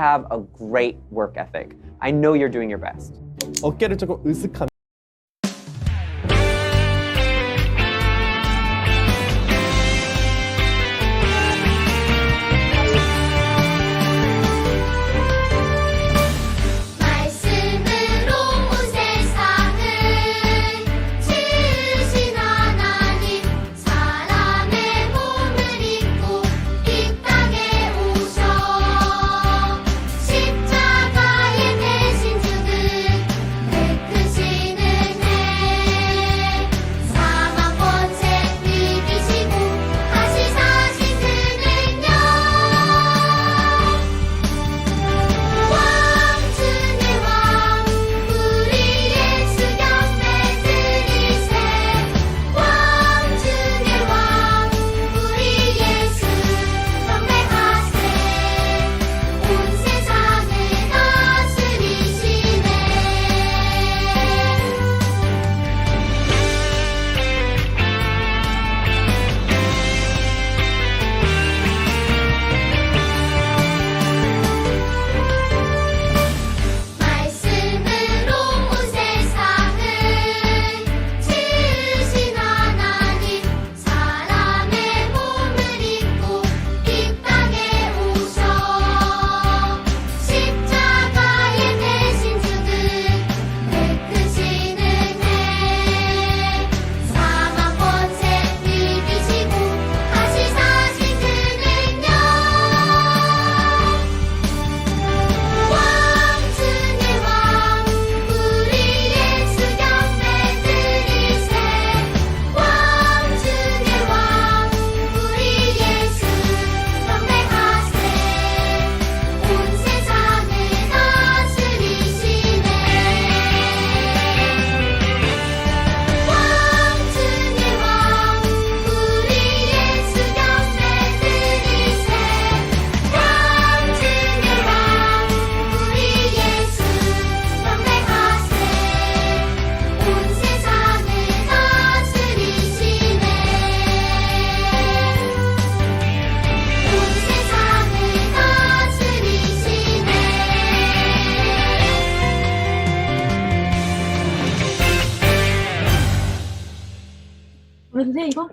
have a great work ethic. I know you're doing your best. 어깨를 조금 你说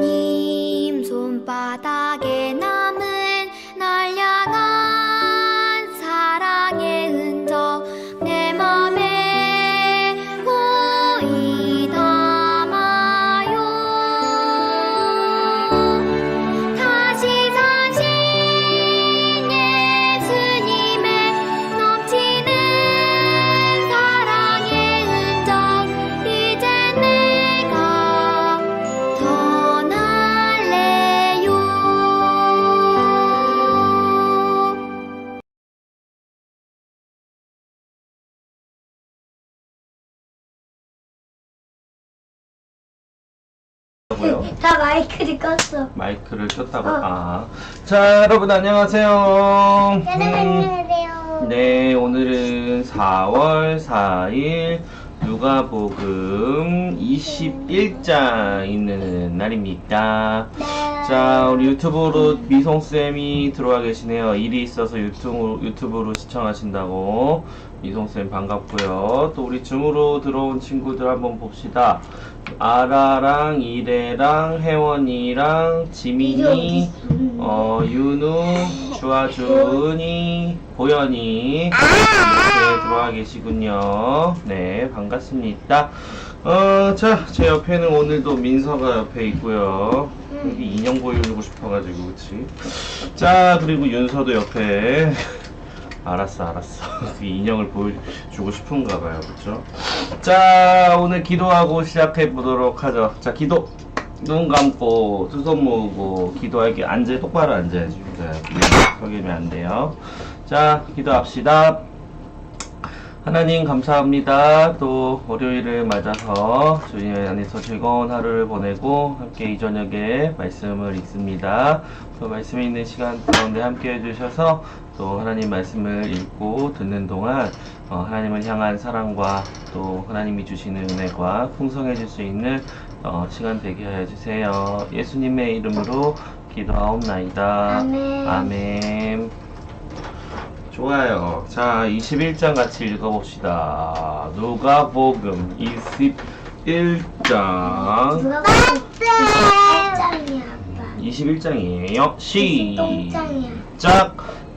nim 达 나 마이크를 껐어. 마이크를 켰다고. 어. 아. 자, 여러분 안녕하세요. 여러분 음, 안녕하세요. 네, 오늘은 4월 4일 누가복음 21장 있는 날입니다. 네. 자, 우리 유튜브로 미송 쌤이 들어와 계시네요. 일이 있어서 유튜브, 유튜브로 시청하신다고. 미송쌤 반갑고요. 또 우리 줌으로 들어온 친구들 한번 봅시다. 아라랑 이래랑 혜원이랑 지민이, 어, 윤우, 주아준이, 보현이 이렇게 들어와 계시군요. 네, 반갑습니다. 어, 자, 제 옆에는 오늘도 민서가 옆에 있고요. 여기 인형 보여주고 싶어가지고, 그치? 자, 그리고 윤서도 옆에. 알았어, 알았어. 그 인형을 보여주고 싶은가 봐요, 그쵸? 자, 오늘 기도하고 시작해 보도록 하죠. 자, 기도. 눈 감고 두 손 모으고 기도할게 앉아 똑바로 앉아야지 네, 서기면 안 돼요 자 기도합시다 하나님 감사합니다 또 월요일을 맞아서 주님 안에서 즐거운 하루를 보내고 함께 이 저녁에 말씀을 읽습니다 그 말씀이 있는 시간 가운데 함께 해주셔서 또 하나님 말씀을 읽고 듣는 동안 어, 하나님을 향한 사랑과 또 하나님이 주시는 은혜가 풍성해질 수 있는 어, 시간 되게 하여 주세요. 예수님의 이름으로 기도하옵나이다. 아멘. 아멘. 좋아요. 자, 21장 같이 읽어봅시다. 누가복음 21장. 누가 똥장이야 아빠. 21장이에요. 똥장이야. 시작.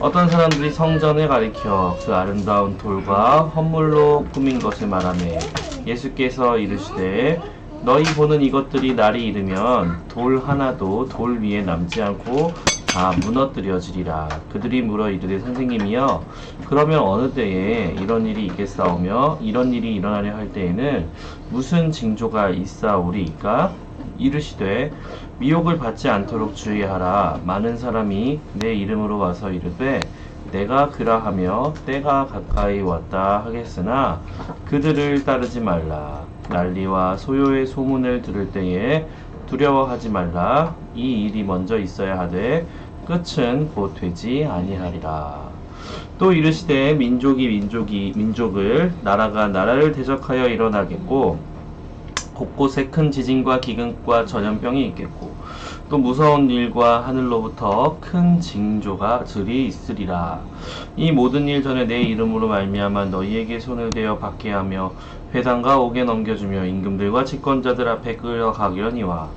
어떤 사람들이 성전을 가리켜 그 아름다운 돌과 헌물로 꾸민 것을 말하며 예수께서 이르시되 너희 보는 이것들이 날이 이르면 돌 하나도 돌 위에 남지 않고 다 무너뜨려지리라. 그들이 물어 이르되 선생님이여 그러면 어느 때에 이런 일이 있겠사오며 이런 일이 일어나려 할 때에는 무슨 징조가 있사오리이까 이르시되 미혹을 받지 않도록 주의하라. 많은 사람이 내 이름으로 와서 이르되 내가 그라하며 때가 가까이 왔다 하겠으나 그들을 따르지 말라. 난리와 소요의 소문을 들을 때에 두려워하지 말라. 이 일이 먼저 있어야 하되 끝은 곧 되지 아니하리라. 또 이르시되 민족이 민족이 민족을 나라가 나라를 대적하여 일어나겠고 곳곳에 큰 지진과 기근과 전염병이 있겠고 또 무서운 일과 하늘로부터 큰 징조가 들이 있으리라. 이 모든 일 전에 내 이름으로 말미암아 너희에게 손을 대어 받게 하며 회당과 옥에 넘겨주며 임금들과 집권자들 앞에 끌어가려니와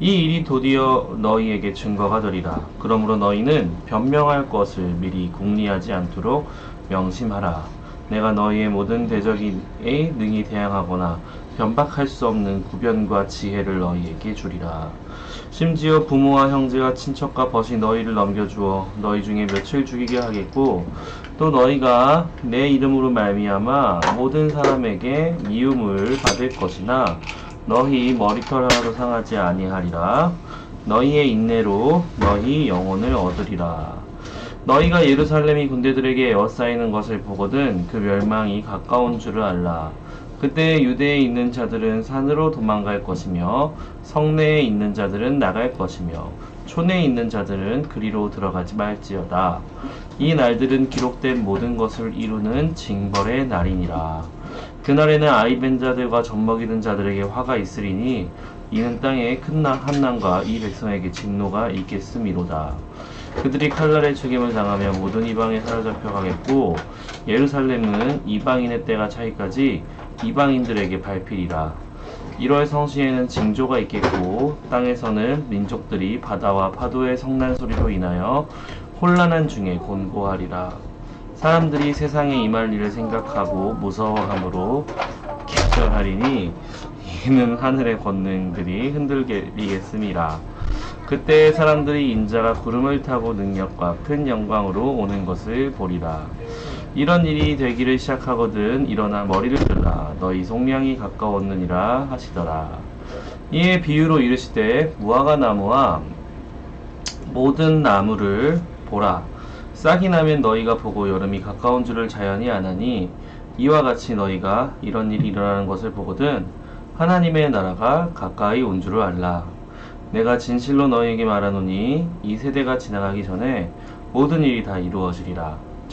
이 일이 드디어 너희에게 증거가 되리라. 그러므로 너희는 변명할 것을 미리 궁리하지 않도록 명심하라. 내가 너희의 모든 대적에 능히 대항하거나 변박할 수 없는 구변과 지혜를 너희에게 주리라. 심지어 부모와 형제와 친척과 벗이 너희를 넘겨주어 너희 중에 며칠 죽이게 하겠고 또 너희가 내 이름으로 말미암아 모든 사람에게 미움을 받을 것이나 너희 머리털 하나도 상하지 아니하리라. 너희의 인내로 너희 영혼을 얻으리라. 너희가 예루살렘이 군대들에게 에워싸이는 것을 보거든 그 멸망이 가까운 줄을 알라. 그때 유대에 있는 자들은 산으로 도망갈 것이며 성내에 있는 자들은 나갈 것이며 촌에 있는 자들은 그리로 들어가지 말지어다. 이 날들은 기록된 모든 것을 이루는 징벌의 날이니라. 그날에는 아이벤 자들과 젖먹이는 자들에게 화가 있으리니 이는 땅에 큰 나- 한난과 이 백성에게 진노가 있겠음이로다. 그들이 칼날에 죽임을 당하며 모든 이방에 사로잡혀 가겠고 예루살렘은 이방인의 때가 차이까지 이방인들에게 밟히리라. 1월 성시에는 징조가 있겠고 땅에서는 민족들이 바다와 파도의 성난 소리로 인하여 혼란한 중에 곤고하리라. 사람들이 세상에 임할 일을 생각하고 무서워함으로 기절하리니 이는 하늘의 권능들이 흔들리겠음이라. 그때 사람들이 인자가 구름을 타고 능력과 큰 영광으로 오는 것을 보리라. 이런 일이 되기를 시작하거든 일어나 머리를 들라 너희 속량이 가까웠느니라 하시더라. 이에 비유로 이르시되 무화과 나무와 모든 나무를 보라. 싹이 나면 너희가 보고 여름이 가까운 줄을 자연히 아나니 이와 같이 너희가 이런 일이 일어나는 것을 보거든 하나님의 나라가 가까이 온 줄을 알라. 내가 진실로 너희에게 말하노니 이 세대가 지나가기 전에 모든 일이 다 이루어지리라.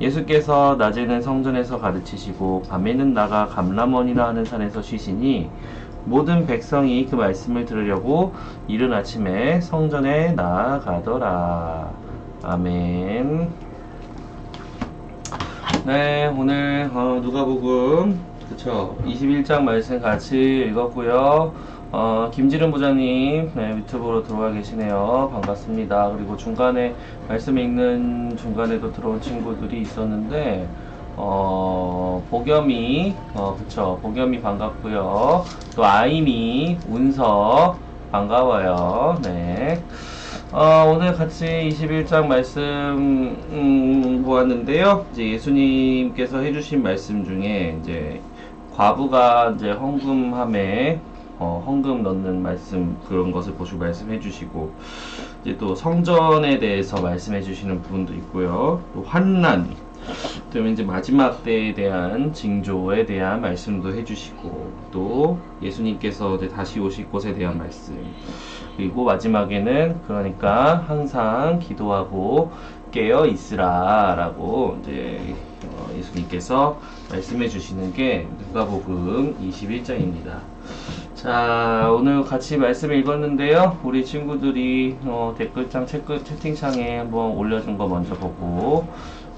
예수께서 낮에는 성전에서 가르치시고 밤에는 나가 감람원이라 하는 산에서 쉬시니 모든 백성이 그 말씀을 들으려고 이른 아침에 성전에 나아가더라. 아멘. 네, 오늘 어, 누가복음 그쵸 21장 말씀 같이 읽었고요. 어, 김지름 부장님 네, 유튜브로 들어와 계시네요. 반갑습니다. 그리고 중간에 말씀 읽는 중간에도 들어온 친구들이 있었는데 어, 보겸이 어, 그쵸 보겸이 반갑고요. 또 아이미 운서 반가워요. 네. 어, 오늘 같이 21장 말씀 음, 보았는데요. 이제 예수님께서 해주신 말씀 중에 이제 과부가 이제 헌금함에 어, 헌금 넣는 말씀 그런 것을 보시고 말씀해 주시고 이제 또 성전에 대해서 말씀해 주시는 부분도 있고요. 또 환난 그다음에 이제 마지막 때에 대한 징조에 대한 말씀도 해주시고 또 예수님께서 이제 다시 오실 것에 대한 말씀 그리고 마지막에는 그러니까 항상 기도하고 깨어 있으라라고 이제 어, 예수님께서 말씀해 주시는 게 누가복음 21장입니다. 자 오늘 같이 말씀 읽었는데요. 우리 친구들이 어, 댓글창 채, 채팅창에 한번 올려준 거 먼저 보고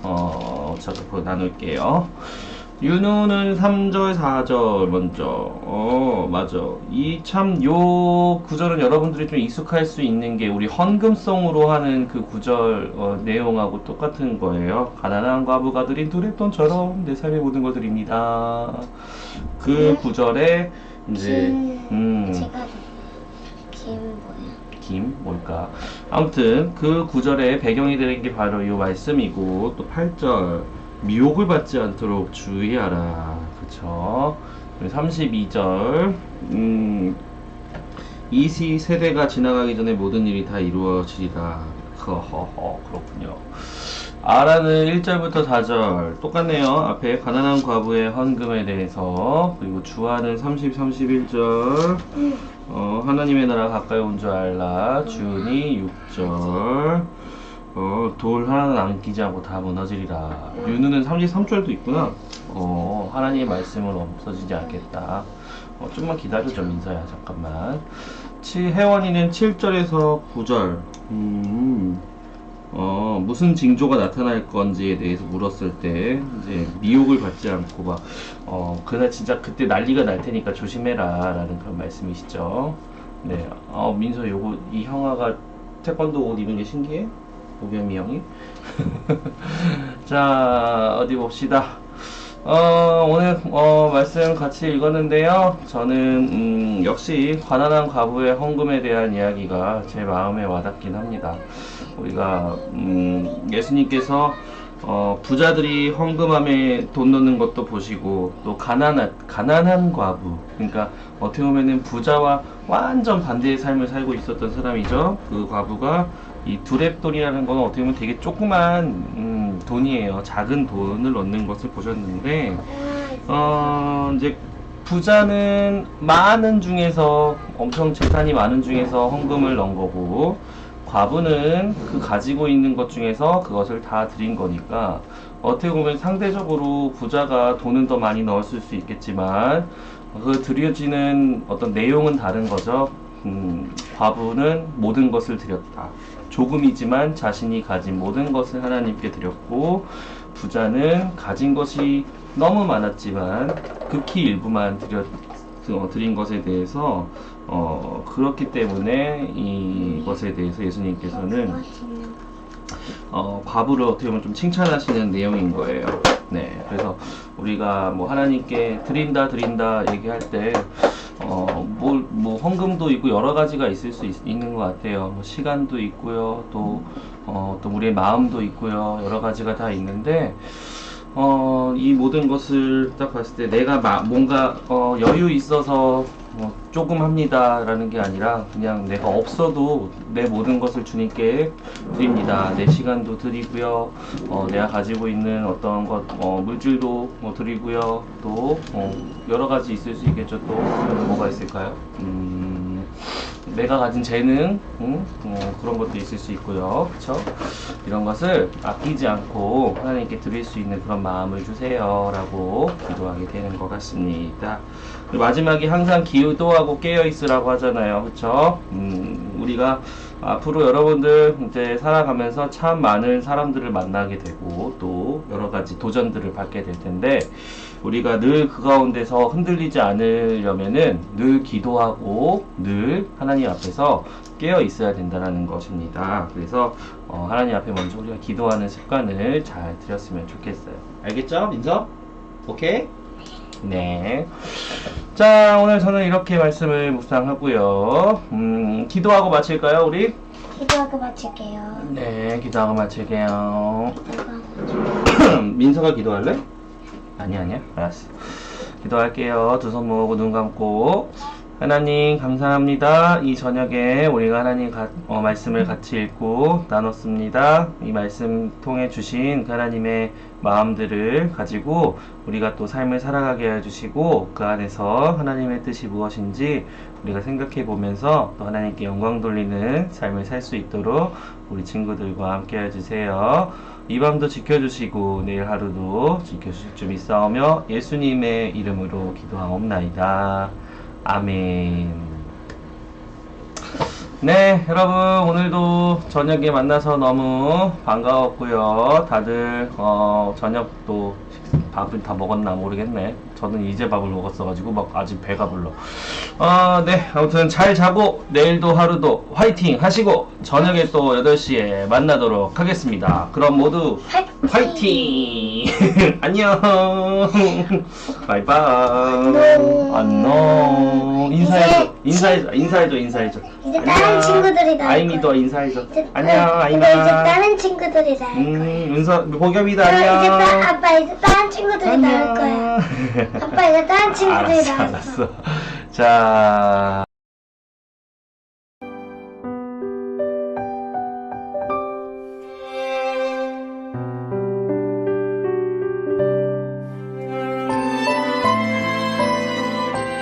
어, 저도 나눌게요. 윤호는 3절, 4절 먼저. 어, 맞아. 이 참 요 구절은 여러분들이 좀 익숙할 수 있는 게 우리 헌금송으로 하는 그 구절 어, 내용하고 똑같은 거예요. 가난한 과부가 드린 두랩돈처럼 내 삶의 모든 걸 드립니다. 그 네. 구절에 이제 김 음. 제가 김 뭐야? 김 뭘까? 아무튼 그 구절의 배경이 되는 게 바로 이 말씀이고 또 8절 미혹을 받지 않도록 주의하라. 그쵸? 32절 음, 이시 세대가 지나가기 전에 모든 일이 다 이루어지리라. 허허허 그렇군요. 아라는 1절부터 4절 똑같네요. 앞에 가난한 과부의 헌금에 대해서 그리고 주하는 30, 31절. 어, 하나님의 나라 가까이 온 줄 알라. 주니 6절. 어, 돌 하나는 남기지 않고 다 무너지리라. 유누는 33절도 있구나. 어, 하나님의 말씀은 없어지지 않겠다. 어, 좀만 기다려줘 민서야. 잠깐만. 치, 혜원이는 7절에서 9절. 음, 어, 무슨 징조가 나타날 건지에 대해서 물었을 때, 이제, 미혹을 받지 않고, 막, 어, 그날 진짜 그때 난리가 날 테니까 조심해라, 라는 그런 말씀이시죠. 네, 어, 민서 요거, 이 형아가 태권도 옷 입은 게 신기해? 보겸이 형이? 자, 어디 봅시다. 어, 오늘, 어, 말씀 같이 읽었는데요. 저는, 음, 역시, 가난한 과부의 헌금에 대한 이야기가 제 마음에 와닿긴 합니다. 우리가, 음, 예수님께서, 어, 부자들이 헌금함에 돈 넣는 것도 보시고, 또 가난한, 가난한 과부. 그러니까, 어떻게 보면은 부자와 완전 반대의 삶을 살고 있었던 사람이죠. 그 과부가 이 두랩돈이라는 건 어떻게 보면 되게 조그만 음, 돈이에요. 작은 돈을 넣는 것을 보셨는데 어 이제 부자는 많은 중에서 엄청 재산이 많은 중에서 헌금을 넣은 거고 과부는 그 가지고 있는 것 중에서 그것을 다 드린 거니까 어떻게 보면 상대적으로 부자가 돈은 더 많이 넣었을 수 있겠지만 그 드려지는 어떤 내용은 다른 거죠. 음, 과부는 모든 것을 드렸다. 조금이지만 자신이 가진 모든 것을 하나님께 드렸고 부자는 가진 것이 너무 많았지만 극히 일부만 드렸 어, 드린 것에 대해서 어, 그렇기 때문에 이것에 대해서 예수님께서는 어, 과부를 어떻게 보면 좀 칭찬하시는 내용인 거예요. 네, 그래서 우리가 뭐 하나님께 드린다 드린다 얘기할 때 어, 뭐, 뭐 헌금도 있고 여러 가지가 있을 수 있, 는것 같아요. 뭐 시간도 있고요, 또 어, 또 우리의 마음도 있고요, 여러 가지가 다 있는데. 어, 이 모든 것을 딱 봤을 때 내가 마- 뭔가 어, 여유 있어서 어, 조금 합니다라는 게 아니라 그냥 내가 없어도 내 모든 것을 주님께 드립니다. 내 시간도 드리고요. 어, 내가 가지고 있는 어떤 것, 어, 물질도 뭐 드리고요. 또 어, 여러 가지 있을 수 있겠죠. 또 뭐가 있을까요? 음, 내가 가진 재능 음, 어, 그런 것도 있을 수 있고요. 그렇죠? 이런 것을 아끼지 않고 하나님께 드릴 수 있는 그런 마음을 주세요라고 기도하게 되는 것 같습니다. 마지막에 항상 기도하고 깨어 있으라고 하잖아요. 그렇죠? 음, 우리가 앞으로 여러분들 이제 살아가면서 참 많은 사람들을 만나게 되고 또 여러 가지 도전들을 받게 될 텐데 우리가 늘 그 가운데서 흔들리지 않으려면은 늘 기도하고 늘 하나님 앞에서 깨어 있어야 된다는 것입니다. 그래서 어, 하나님 앞에 먼저 우리가 기도하는 습관을 잘 들였으면 좋겠어요. 알겠죠, 민서? 오케이? 네. 자, 오늘 저는 이렇게 말씀을 묵상하고요. 음, 기도하고 마칠까요, 우리? 기도하고 마칠게요. 네, 기도하고 마칠게요. 민서가 기도할래? 아니 아니야 알았어 기도할게요 두 손 모으고 눈 감고 하나님 감사합니다 이 저녁에 우리가 하나님 가- 어, 말씀을 같이 읽고 나눴습니다 이 말씀 통해 주신 그 하나님의 마음들을 가지고 우리가 또 삶을 살아가게 해주시고 그 안에서 하나님의 뜻이 무엇인지 우리가 생각해 보면서 또 하나님께 영광 돌리는 삶을 살 수 있도록 우리 친구들과 함께 해주세요. 이 밤도 지켜주시고 내일 하루도 지켜주실 줄 믿사오며 예수님의 이름으로 기도하옵나이다. 아멘. 네, 여러분 오늘도 저녁에 만나서 너무 반가웠고요. 다들 어, 저녁도 밥을 다 먹었나 모르겠네. 저는 이제 밥을 먹었어가지고 막 아직 배가 불러. 어, 네, 아무튼 잘 자고 내일도 하루도 화이팅 하시고 저녁에 또 8시에 만나도록 하겠습니다. 그럼 모두 화이팅! 안녕! 바이바이! 안녕! 인사해줘, 인사해줘, 인사해줘, 인사해줘. 이제 다른 친구들이 나올 아이미도 거야. 인사해줘. 이제 안녕, 아이마. 근데 이제 다른 친구들이 나올 거야. 음, 은서, 복엽이도 아, 이제 안녕. 다, 아빠 이제 다른 친구들이 나올 거야. 아빠 이제 다른 친구들이 알았어, 나왔어. 알았어. 자.